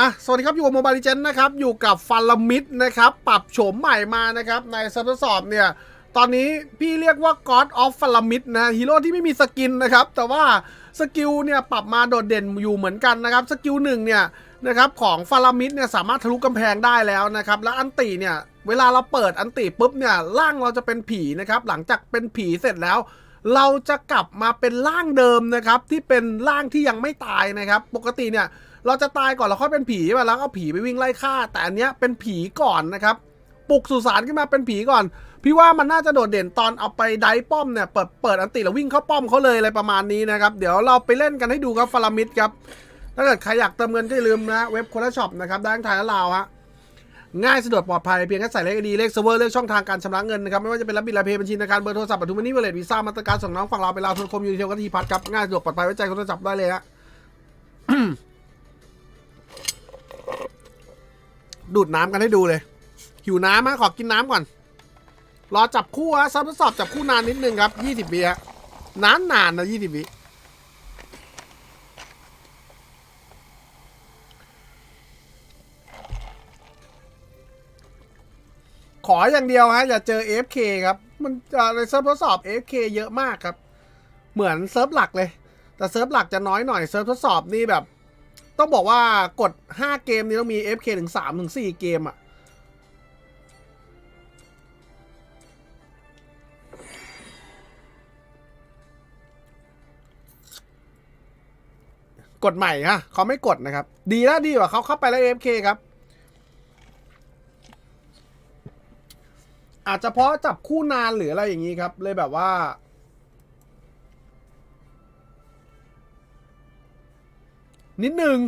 อะ สวัสดีครับ อยู่กับโมบายลิเจนนะครับ อยู่กับฟันลมิดนะครับ ปรับโฉมใหม่มานะครับ ในเซิร์ฟทดสอบเนี่ย ตอนนี้พี่เรียกว่า God of f a l a m i d นะฮีโร่ที่ไม่มีสกินนะครับ แต่ว่าสกิลเนี่ยปรับมาโดดเด่นอยู่เหมือนกันนะครับ สกิลหนึ่งเนี่ยนะครับของฟาลามิดเนี่ยสามารถทะลุกำแพงได้แล้วนะครับ และอันติเนี่ยเวลาเราเปิดอันติปุ๊บเนี่ยร่างเราจะเป็นผีนะครับ หลังจากเป็นผีเสร็จแล้ว เราจะกลับมาเป็นร่างเดิมนะครับที่เป็นร่างที่ยังไม่ตายนะครับ ปกติเนี่ย เราจะตายก่อนแล้วค่อยเป็นผีมาแล้วก็ผีไปวิ่งไล่ฆ่า แต่อันเนี้ยเป็นผีก่อนนะครับปลุกสุสานขึ้นมาเป็นผีก่อน พี่ว่ามันน่าจะโดดเด่นตอนเอาไปไดป้อมเนี่ยเปิดเปิดอันติแล้ววิ่งเข้าป้อมเขาเลยอะไรประมาณนี้นะครับ เดี๋ยวเราไปเล่นกันให้ดูครับฟารามิดครับ ถ้าเกิดใครอยากเติมเงินก็อย่าลืมนะเว็บโคลาช็อปนะครับด้ทั้งไทยและลาวฮะง่ายสะดวกปลอดภัยเพียงแค่ใส่เลขดีเลขเซิร์ฟเวอร์เลขช่องทางการชำระเงินนะครับไม่ว่าจะเป็นรับบิลรายเพย์บัญชีธนาคารเบอร์โทรศัพท์บัตรทุกมินิเวลเลตวีซ่ามาตรการส่งน้องฝั่งเราไปลาวโทรคมยูนิเทลก็ทีพัทครับง่ายสะดวกปลอดภัยไว้ใจคนโทรศัพท์ได้เลยฮะ ดูดน้ำกันให้ดูเลย หิวน้ำมะขอกินน้ำก่อน รอจับคู่ฮะซับทดสอบจับคู่นานนิดนึงครับยี่สิบวิฮะนานนานนะยี่สิบวิขออย่างเดียวฮะอย่าเจอ AFK ครับ มันจะในเซิร์ฟทดสอบ AFK เยอะมากครับ เหมือนเซิร์ฟหลักเลย แต่เซิร์ฟหลักจะน้อยหน่อยเซิร์ฟทดสอบนี่แบบ ต้องบอกว่ากด 5 เกมนี้ต้องมี FK ถึง3ถึง4เกมอะกดใหม่ฮะเขาไม่กดนะครับ ดีแล้วดีกว่าเขาเข้าไปแล้ว FK ครับ อาจจะเพราะจับคู่นานหรืออะไรอย่างนี้ครับ เลยแบบว่า นิดนึง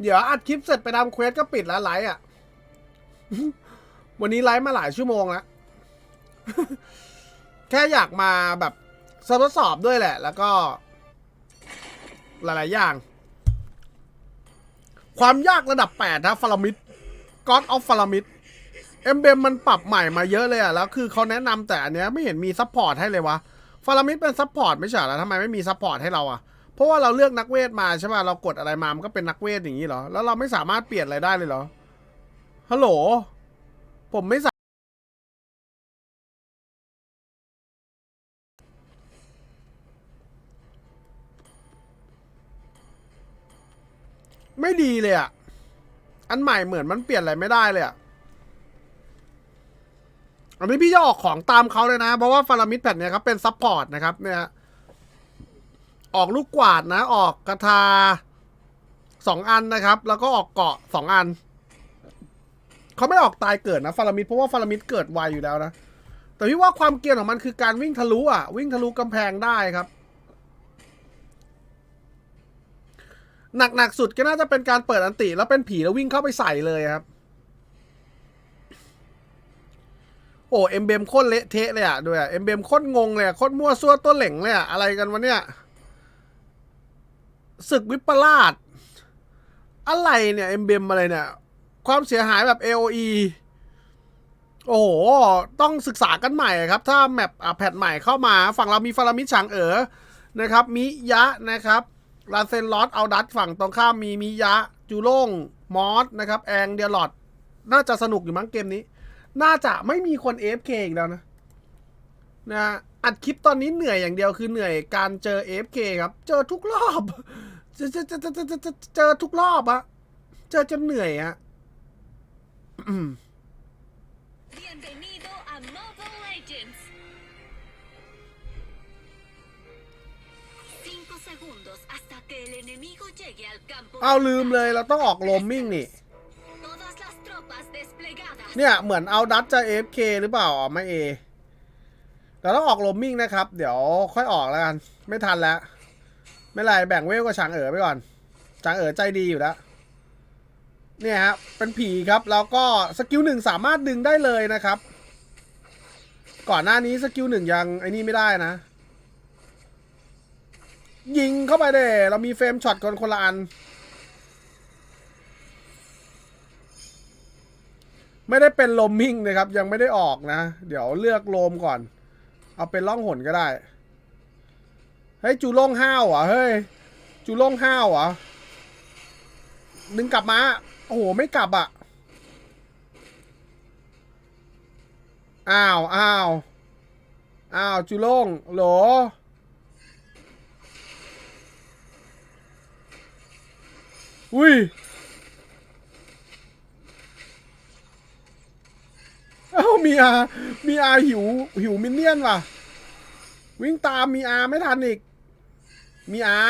เดี๋ยวอัดคลิปเสร็จไปทำเควสก็ปิดแล้วไลฟ์อะ วันนี้ไลฟ์มาหลายชั่วโมงแล้ว แค่อยากมาแบบ ทดสอบด้วยแหละ แล้วก็ หลาย ๆ อย่าง ความยากระดับ 8 นะฟารามิด God of ฟารามิดเอ็มเบมมันปรับใหม่มาเยอะเลยอะแล้วคือเขาแนะนำแต่อันเนี้ยไม่เห็นมีซัพพอร์ตให้เลยวะฟารามิดเป็นซัพพอร์ตไม่ใช่เหรอทำไมไม่มีซัพพอร์ตให้เราอะเพราะว่าเราเลือกนักเวทมาใช่ป่ะเรากดอะไรมามันก็เป็นนักเวทอย่างนี้เหรอแล้วเราไม่สามารถเปลี่ยนอะไรได้เลยเหรอฮัลโหลผมไม่ ไม่ดีเลยอะ อันใหม่เหมือนมันเปลี่ยนอะไรไม่ได้เลยอะ อันนี้พี่จะออกของตามเขาเลยนะ เพราะว่าฟารามิดแผ่นเนี้ยครับเป็นซัพพอร์ตนะครับเนี่ยออกลูกกวาดนะ ออกกระทาสองอันนะครับ แล้วก็ออกเกาะสองอัน เขาไม่ออกตายเกิดนะฟารามิดเพราะว่าฟารามิดเกิดไวอยู่แล้วนะ แต่พี่ว่าความเกรียนของมันคือการวิ่งทะลุอะ วิ่งทะลุกำแพงได้ครับ หนักๆสุดก็น่าจะเป็นการเปิดอันติแล้วเป็นผีแล้ววิ่งเข้าไปใส่เลยครับ โอ้เอ็มเบมโคตรเละเทะเลยอะด้วยเอ็มเบมโคตรงงเลยอะโคตรมั่วซั่วตัวเหล่งเลยอะอะไรกันวะเนี่ยศึกวิปลาสอะไรเนี่ยเอ็มเบมอะไรเนี่ย ความเสียหายแบบ AOE โอ้โห ต้องศึกษากันใหม่ครับ ถ้าแมปอะแพทใหม่เข้ามา ฝั่งเรามีฟารามิดฉางเอ๋อนะครับ มิยะนะครับ ลาเซนลอสเอาดัตฝั่งตรงข้ามมีมิยะ จูโล่งมอสนะครับแองเดียลอดน่าจะสนุกอยู่มั้งเกมนี้ น่าจะไม่มีคน AFK อีกแล้วนะนะอัดคลิปตอนนี้เหนื่อยอย่างเดียวคือเหนื่อยการเจอ AFK ครับ เจอทุกรอบเจอเจอเจอเจอเจอเจอเจอทุกรอบอะเจอจนเหนื่อยอะ เอาลืมเลยเราต้องออกโรมมิ่งนี่ Todas las tropas desplegadas. เนี่ยเหมือนเอาดัตจะ AFK หรือเปล่าอ๋อไม่เอเราต้องออกโรมมิ่งนะครับ เดี๋ยวค่อยออกแล้วกัน ไม่ทันแล้ว ไม่เป็นไรแบ่งเวลกับฉางเอ๋อไปก่อนฉางเอ๋อใจดีอยู่แล้วเนี่ยครับเป็นผีครับแล้วก็สกิลหนึ่งสามารถดึงได้เลยนะครับ ก่อนหน้านี้สกิลหนึ่งยังไอ้นี่ไม่ได้นะ ยิงเข้าไปเด้เรามีเฟรมช็อตคนคนละอัน ไม่ได้เป็นลมมิ่งนะครับ ยังไม่ได้ออกนะ เดี๋ยวเลือกโลมก่อน เอาเป็นล่องหนก็ได้ เฮ้ย จูล่งห้าวอะเฮ้ย จูล่งห้าวอะดึงกลับมา โอ้โห ไม่กลับอะ อ้าวอ้าวอ้าวจูล่งโหล อุ้ยเอ้ามีอา มีอาหิว หิวมินเนี่ยนว่ะ วิ่งตามมีอาไม่ทันอีก มีอา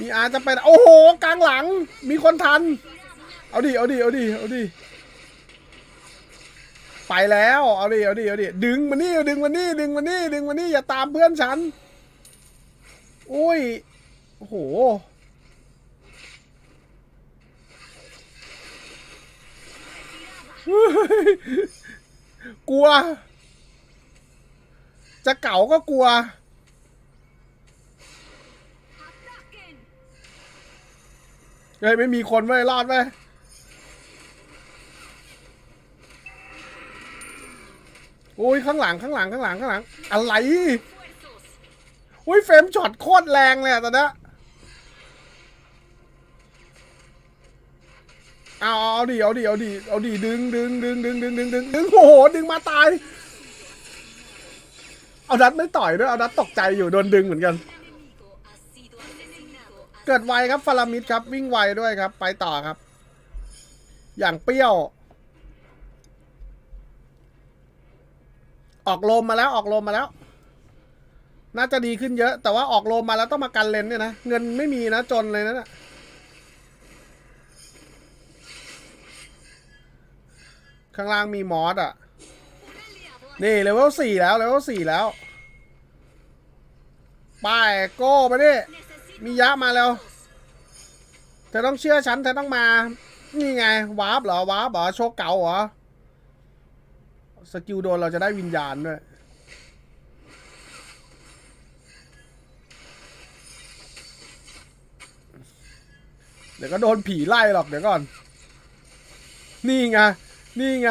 มีอาจะไป โอ้โห กลางหลัง มีคนทัน เอาดิ เอาดิ เอาดิ เอาดิ ไปแล้ว เอาดิ เอาดิ เอาดิ ดึงมานี่ ดึงมานี่ ดึงมานี่ ดึงมานี่ อย่าตามเพื่อนฉัน อุ้ย โอ้โห กลัว จะเก่าก็กลัว เฮ้ย ไม่มีคนไว้ยรอดไหมโอ้ย ข้างหลังข้างหลังข้างหลังข้างหลัง อะไร โอ้ย เฟรมช็อตโคตรแรงเลยตอนนี้ย เอาเอาดิเอาดิเอาดิเอาดิดึงดึงดึงดึงดึงดึงดึงดึงโอ้โหดึงมาตาย เอาดัดไม่ต่อยด้วยเอาดัดตกใจอยู่โดนดึงเหมือนกัน เกิดไวครับฟารามิดครับ วิ่งไวด้วยครับ ไปต่อครับ อย่างเปรี้ยว ออกลมมาแล้วออกลมมาแล้ว น่าจะดีขึ้นเยอะ แต่ว่าออกลมมาแล้วต้องมากันเลนเนี่ยนะเงินไม่มีนะจนเลยนะน่ะ ข้างล่างมีมอสอะ นี่เลเวลสี่แล้วเลเวลสี่แล้วไปโก้ไปดิมียะมาแล้วเธอต้องเชื่อฉันเธอต้องมา นี่ไงวาร์ปเหรอวาร์ปเหรอโชว์เก่าเหรอสกิลโดนเราจะได้วิญญาณด้วยเดี๋ยวก็โดนผีไล่หรอกเดี๋ยวก่อน นี่ไง นี่ไง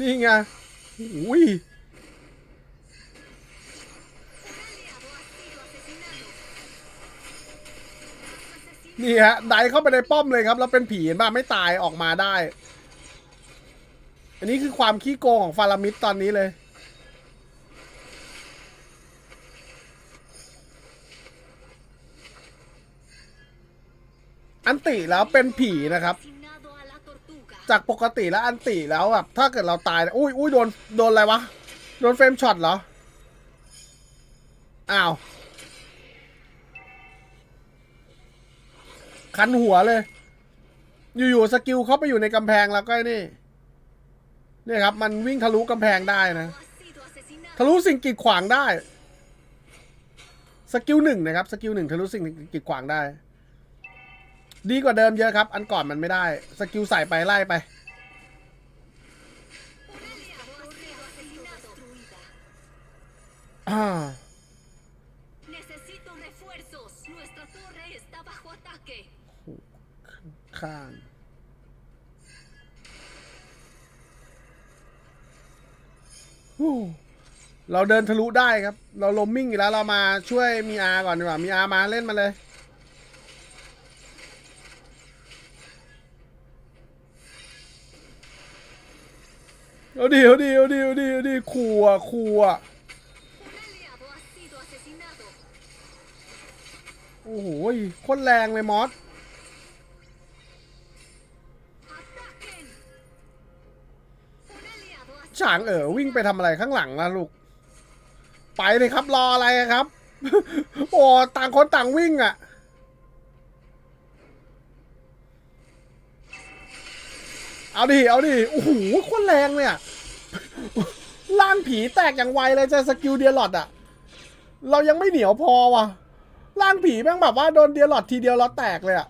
นี่ไงอุ้ยนี่ฮะไดเข้าไปในป้อมเลยครับ แล้วเป็นผีเห็นป่ะไม่ตายออกมาได้ อันนี้คือความขี้โกงของฟารามิดตอนนี้เลยอันติแล้วเป็นผีนะครับ จากปกติแล้วอันติแล้วแบบถ้าเกิดเราตายอุ้ยอุ้ยโดนโดนอะไรวะ โดนเฟรมช็อตเหรอ อ้าว คันหัวเลย อยู่ๆสกิลเข้าไปอยู่ในกำแพงแล้วก็นี่ เนี่ยครับ มันวิ่งทะลุกำแพงได้นะ ทะลุสิ่งกีดขวางได้ สกิลหนึ่งนะครับ สกิลหนึ่งทะลุสิ่งกีดขวางได้ ดีกว่าเดิมเยอะครับ อันก่อนมันไม่ได้ สกิลใส่ไปไล่ไป Un aliado ha sido asesinado. Destruida. อ่า Necesito refuerzos. Nuestra torre está bajo ataque. ข้างฮู้เราเดินทะลุได้ครับ เราลมมิ่งอยู่แล้วเรามาช่วยมีอาก่อนดีกว่า มีอามาเล่นมาเลย เอาดีเอาดีเอาดีเอาดีเอาดีขู่อะขู่อะโอ้โหโคตรแรงเลยมอสฉางเอ๋อวิ่งไปทำอะไรข้างหลังล่ะลูก ไปเลยครับรออะไรครับ โอ้ต่างคนต่างวิ่งอะ เอาดิ เอาดิ โอ้โหโคตรแรงเลยอะล่างผีแตกอย่างไวเลยจะสกิลเดียร์ลอดอะเรายังไม่เหนียวพอว่ะล่างผีแม่งแบบว่าโดนเดียร์ลอดทีเดียวเราแตกเลยอะ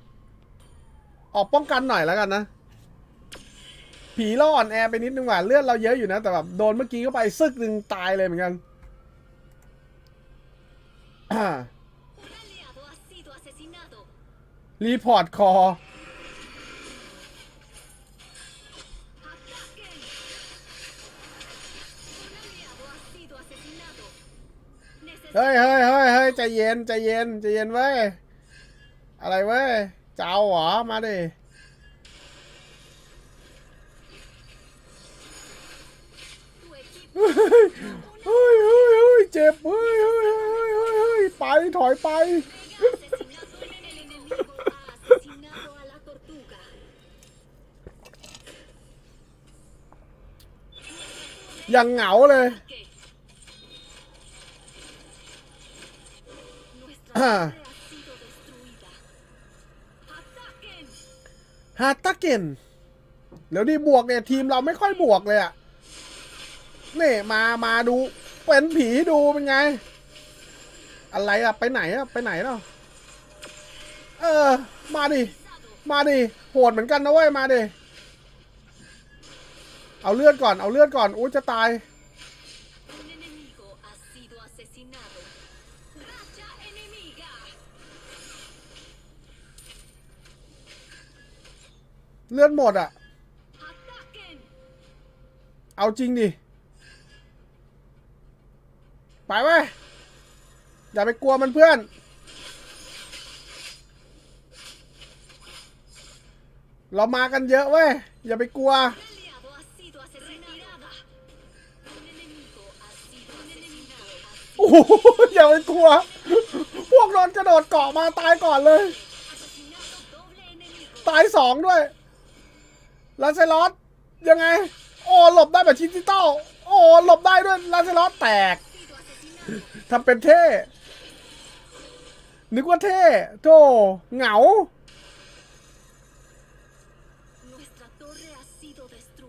ออกป้องกันหน่อยแล้วกันนะ ผีเราอ่อนแอไปนิดนึงว่ะเลือดเราเยอะอยู่นะ แต่แบบโดนเมื่อกี้เข้าไปซึกหนึ่งตายเลยเหมือนกันรีพอร์ตคอ เฮ้ยเฮ้ยเฮ้ยเฮ้ยใจเย็นใจเย็นใจเย็นเว้ย อะไรเว้ยจะเอาเหรอ มาดิ เฮ้ยเฮ้ยเฮ้ยเจ็บเฮ้ยเฮ้ยเฮ้ยเฮ้ยเฮ้ยไปถอยไป ยังเหงาเลย ฮาตาเกนแล้วนี่บวกเนี่ย ทีมเราไม่ค่อยบวกเลยอะนี่มามาดู เป็นผีดูเป็นไง อะไรอะไปไหนอะไปไหนเนาะเออ มาดิ มาดิโหดเหมือนกันนะเว้ย มาดิ เอาเลือดก่อน เอาเลือดก่อนอู้จะตาย เลื่อดหมดอะเอาจริงดิ ไปเว้ย อย่าไปกลัวมันเพื่อน เรามากันเยอะเว้ย อย่าไปกลัว โอ้โหอย่าไปกลัว พวกนอนกระโดดเกาะมาตายก่อนเลย ตายสองด้วย ลาเซลอสยังไง โอ้หลบได้แบบชิจิตอลโอ้หลบได้ด้วยลาเซลอสแตกทำเป็นเท่ นึกว่าเท่โธ่เหงา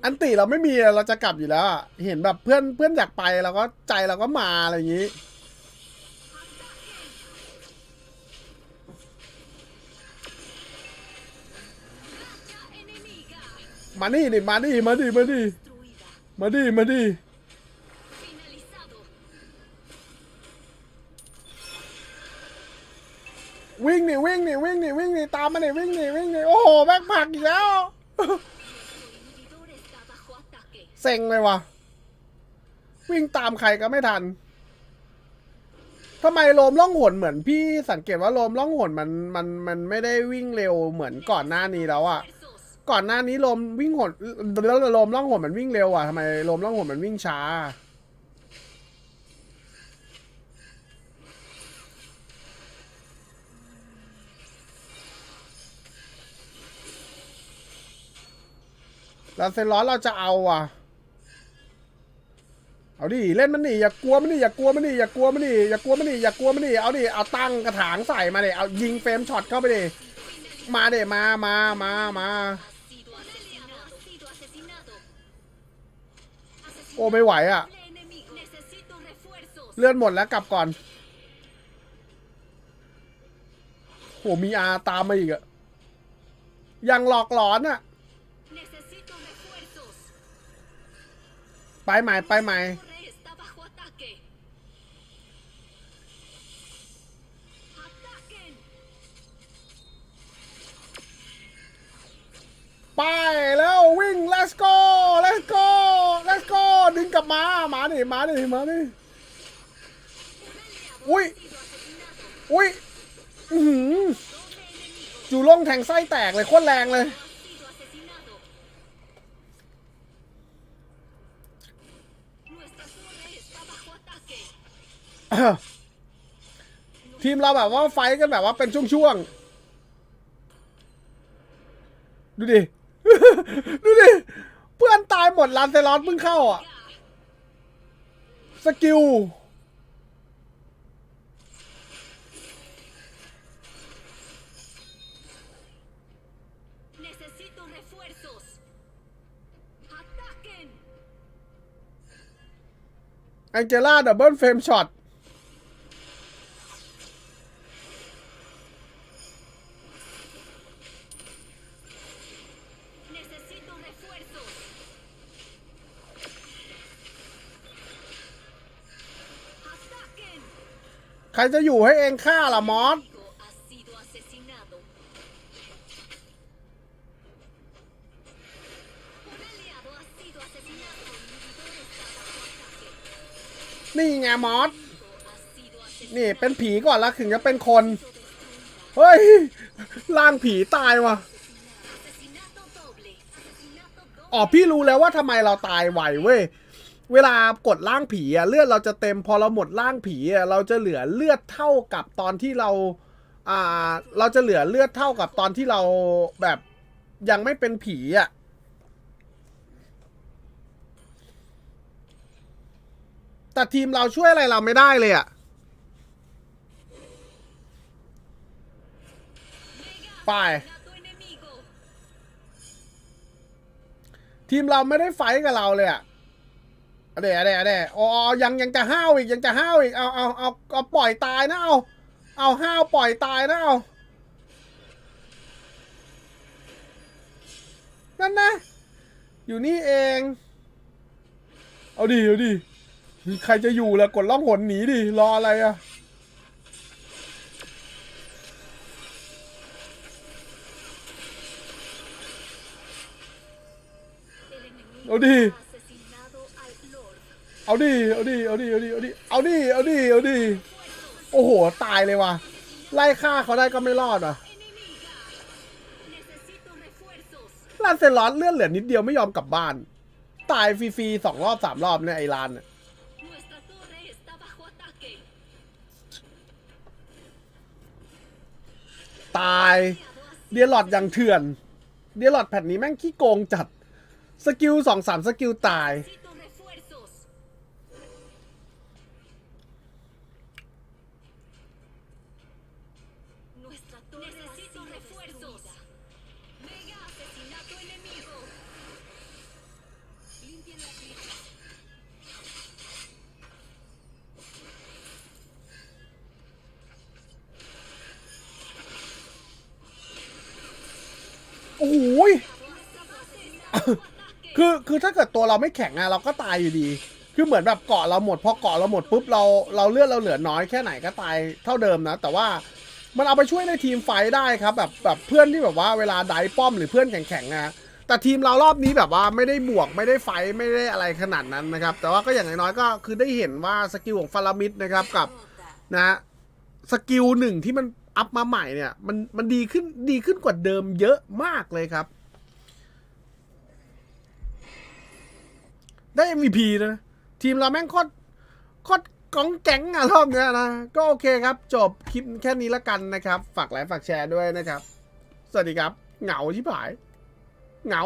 อันติเราไม่มีเราจะกลับอยู่แล้ว เห็นแบบเพื่อนเพื่อนอยากไปเราก็ใจเราก็มาอะไรอย่างนี้ มานี่ดิมาดิมาดิมาดิมาดิมาดิวิ่งนี่วิ่งนี่วิ่งนี่วิ่งนี่ตามมานี่วิ่งนี่วิ่งนี่โอ้โหแม่งผลักอีกแล้วเซ็งเลยว่ะ วิ่งตามใครก็ไม่ทันทำไมโลมล่องหนเหมือนพี่สังเกตว่าโลมล่องหนมันมันมันไม่ได้วิ่งเร็วเหมือนก่อนหน้านี้แล้วอะ Esfuerzos. ก่อนหน้านี้ลมวิ่งหนแล้วลมล่องหนมันวิ่งเร็วอะทำไมลมล่องหนมันวิ่งช้า แล้วเซนร้อนเราจะเอาอะ เอาดิเล่นมันดิอย่ากลัวมันดิอย่ากลัวมันดิอย่ากลัวมันดิอย่ากลัวมันดิอย่ากลัวมันดิเอาดิเอาตั้งกระถางใส่มาดิเอายิงเฟรมช็อตเข้าไปดิมาเดมามามามา โอ้ไม่ไหวอะ เลื่อนหมดแล้วกลับก่อนโหมีอาตามมาอีกอะยังหลอกหลอนอะไปใหม่ไปใหม่ ไปแล้ววิ่ง let's go let's go let's go ดึงกลับมาหมาหนิหมาหนิหมาหนิอุ้ยอุ้ยอืมจู่ล่องแทงไส้แตกเลยโคตรแรงเลย ทีมเราแบบว่าไฟกันแบบว่าเป็นช่วงๆ ดูดิ ดูดิ เพื่อนตายหมดลานเซลอสเพิ่งเข้าอะ สกิล Necesito refuerzos. Ataquen. แองเจล่าดับเบิลเฟรมช็อต ครจะอยู่ให้เองฆ่าล่ะมอสนี่ไงมอส นี่เป็นผีก่อนแล้วถึงจะเป็นคน เฮ้ย ร่างผีตายว่ะ อ๋อพี่รู้แล้วว่าทำไมเราตายไหวเว้ย เวลากดร่างผีอะเลือดเราจะเต็มพอเราหมดร่างผีอะเราจะเหลือเลือดเท่ากับตอนที่เราอ่าเราจะเหลือเลือดเท่ากับตอนที่เราแบบยังไม่เป็นผีอะแต่ทีมเราช่วยอะไรเราไม่ได้เลยอะไปทีมเราไม่ได้ไฟกับเราเลยอะ อะเดะอะเดะอะเดะอ๋อยังยังจะห้าวอีกยังจะห้าวอีกเอาเอาเอาเอาปล่อยตายนะเอาเอาห้าวปล่อยตายนะเอานั่นนะ อยู่นี่เอง เอาดิเอาดิใครจะอยู่ล่ะกดล่องหนหนีดิรออะไรอะ El enemigo Odi. ha asesinado al Lord. เอาดิ เอาดิ เอาดิ เอาดิ เอาดิ เอาดิ เอาดิ เอาดิ โอ้โห ตายเลยว่ะ ไล่ฆ่าเขาได้ก็ไม่รอดอะลานเซลอสเลื่อนเหลือนิดเดียวไม่ยอมกลับบ้าน ตายฟรีๆสองรอบสามรอบเนี่ยไอ้ลานเนี่ยตายเดียร์ลอดอย่างเถื่อน เดียร์ลอดแผ่นนี้แม่งขี้โกงจัด สกิลสองสามสกิลตาย Necesito refuerzos. Nuestra torre Necesito refuerzos. Mega asesinato enemigo. Limpien las vías. โอ้โหยคือคือถ้าเกิดตัวเราไม่แข็งอะเราก็ตายอยู่ดี คือเหมือนแบบเกาะเราหมดพอเกาะเราหมดปุ๊บเราเราเลือดเราเหลือน้อยแค่ไหนก็ตายเท่าเดิมนะ แต่ว่า มันเอาไปช่วยในทีมไฟได้ครับแบบแบบเพื่อนที่แบบว่าเวลาไดป้อมหรือเพื่อนแข็งๆนะแต่ทีมเรารอบนี้แบบว่าไม่ได้บวกไม่ได้ไฟไม่ได้อะไรขนาดนั้นนะครับ แต่ว่าก็อย่างน้อยๆก็คือได้เห็นว่าสกิลของฟารามิดนะครับกับนะสกิลหนึ่งที่มันอัพมาใหม่เนี่ยมันมันดีขึ้นดีขึ้นกว่าเดิมเยอะมากเลยครับ ได้ MVP นะ ทีมเราแม่งโคตรโคตร กองแก๊งอะรอบเนี้ยนะ ก็โอเคครับ จบคลิปแค่นี้ละกันนะครับ ฝากไลค์ฝากแชร์ด้วยนะครับ สวัสดีครับ เหงาชิบหาย เหงา